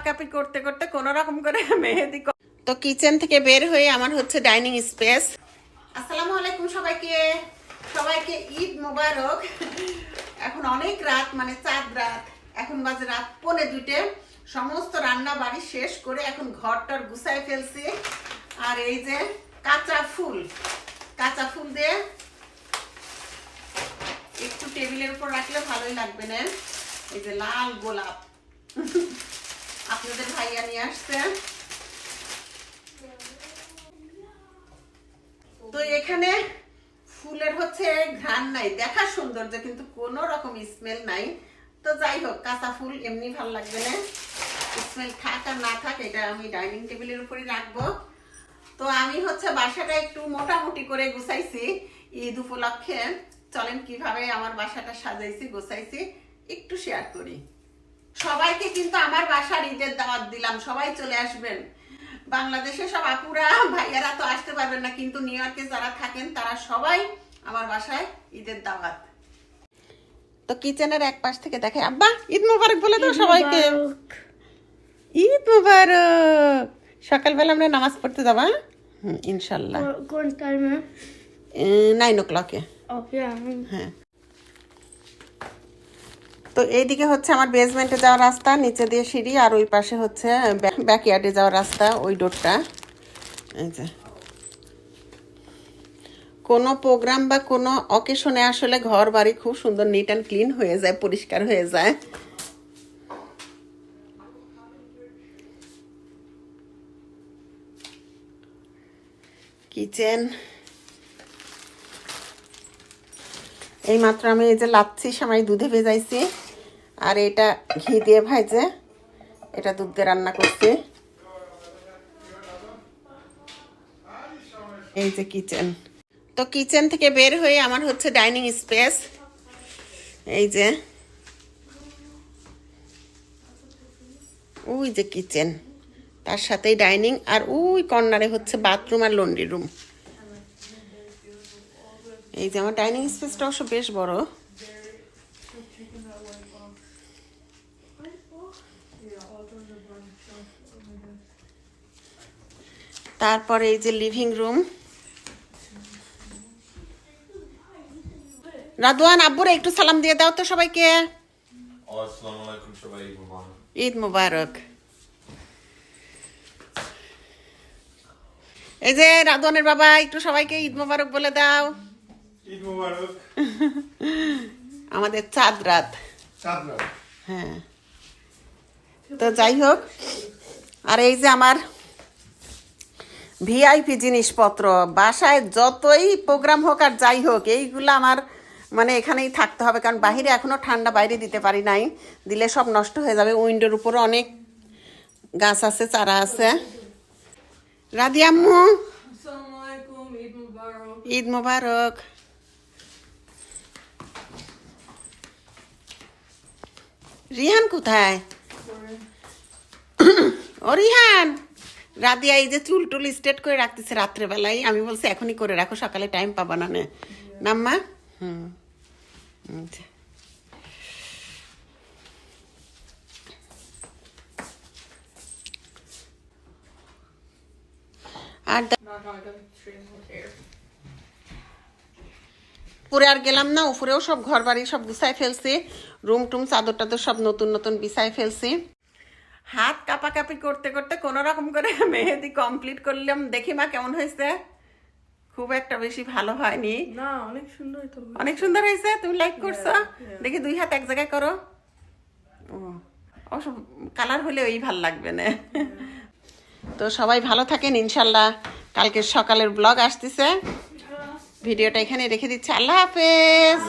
কাপাকাপি করতে করতে কোন রকম করে মেহেদি তো কিচেন থেকে বের হয়ে আমার হচ্ছে ডাইনিং স্পেস। আসসালামু আলাইকুম সবাইকে। সবাইকে ঈদ মোবারক। এখন অনেক রাত মানে চাঁদ রাত। এখন বাজে রাত পৌনে দুটে সমস্ত রান্না বাড়ি শেষ করে এখন ঘরটার গুছাই ফেলছি। আর এই যে কাঁচা ফুল। কাঁচা ফুল দিয়ে একটু টেবিলের উপর রাখলে ভালোই লাগবে না? এই যে লাল গোলাপ। আপনাদের ভাইয়া নিয়ে আসছে। তো এখানে ফুলের হচ্ছে ঘ্রাণ নাই। দেখা সৌন্দর্য কিন্তু কোনো রকম স্মেল নাই। তো যাই হোক, কাঁচা ফুল এমনি ভালো লাগবে না। স্মেল থাক আর না থাক, এটা আমি ডাইনিং টেবিলের উপরই রাখব। তো আমি হচ্ছে বাসাটা একটু মোটামুটি করে গুছাইছি ঈদ উপলক্ষে। চলেন কীভাবে আমার বাসাটা সাজাইছি, গোছাইছি, একটু শেয়ার করি। সবাইকে কিন্তু আমার বাসার ঈদের দাওয়াত দিলাম সবাই চলে আসবেন। বাংলাদেশে সব আপুরা ভাইয়ারা তো আসতে পারবেন না কিন্তু নিউ ইয়র্কে যারা থাকেন তারা সবাই আমার বাসায় ঈদের দাওয়াত। তো কিচেনের এক পাশ থেকে দেখে আব্বা ঈদ মোবারক বলে দাও সবাইকে। ঈদ মোবারক। সকালবেলা আমরা নামাজ পড়তে যাবা হুম ইনশাল্লাহ। কোন টাইমে নাইন ও ক্লকে. হ্যাঁ। তো এইদিকে হচ্ছে আমার বেসমেন্টে যাওয়ার রাস্তা, নিচে দিয়ে সিঁড়ি আর ওই পাশে হচ্ছে ব্যাকয়ার্ডে যাওয়ার রাস্তা, ওই ডোরটা এই যে। কোনো প্রোগ্রাম বা কোনো অকেশনে আসলে ঘর বাড়ি খুব সুন্দর নিট অ্যান্ড ক্লিন হয়ে যায়, পরিষ্কার হয়ে যায়। কিচেন এই মাত্র আমি এই যে লাচ্ছি, সামাই দুধে ভেজাইছি। আর এটা ঘি দিয়ে ভাইজে এটা দুধ দিয়ে রান্না করছি। এই যে কিচেন। তো কিচেন থেকে বের হয়ে আমার হচ্ছে ডাইনিং স্পেস। এই যে। ওই যে কিচেন। তার সাথেই ডাইনিং। আর ওই কর্নারে হচ্ছে বাথরুম আর লন্ড্রি রুম। এই যে আমার ডাইনিং স্পেসটা অবশ্য বেশ বড়। তারপরে এই যে লিভিং রুম রাদওয়ান আব্বুরে একটু সালাম দিয়ে দাও তো সবাইকে। ঈদ মুবারক। এই যে রাদওয়ানের বাবা একটু সবাইকে ঈদ মুবারক বলে দাও। ঈদ মোবারক। আমাদের চাঁদ রাত। চাঁদরা হ্যাঁ। তো যাই হোক আর এই যে আমার ভিআইপি জিনিসপত্র বাসায় যতই প্রোগ্রাম হোক আর যাই হোক এইগুলো আমার মানে এখানেই থাকতে হবে কারণ বাইরে এখনও ঠান্ডা বাইরে দিতে পারি নাই। দিলে সব নষ্ট হয়ে যাবে উইন্ডোর উপরে অনেক গাছ আছে চারা আছে। রাধি আম্মু। Assalamualaikum, Eid Mubarak. ঈদ মোবারক। রিহান কোথায়? ও রিহান রাদিয়া এই যে চুল টুল স্ট্রেট করে রাখতেছে রাত্রেবেলায় আমি বলছি এখনই করে রাখো সকালে টাইম পাবা না নে। নাম্মা? হুম। আচ্ছা। আর উপরে আর গেলাম না উপরেও সব ঘর বাড়ি সব গুছাই ফেলছি। রুম টুম চাদর টাদর সব নতুন নতুন বিছাই ফেলছি। হাত কাপাকাপি করতে করতে কোন রকম করে মেহেদি কমপ্লিট করলাম। দেখি মা কেমন হয়েছে। খুব একটা বেশি ভালো হয়নি। না অনেক সুন্দর তো অনেক সুন্দর হয়েছে তুমি লাইক করছ? দেখি দুই হাত এক জায়গায় করো। ও অবশ্য কালার হলে ওই ভালো লাগবে না। তো সবাই ভালো থাকেন ইনশাল্লাহ। কালকে সকালের ব্লগ আসতেছে। ভিডিওটা এখানে রেখে দিচ্ছি। আল্লাহ হাফেজ।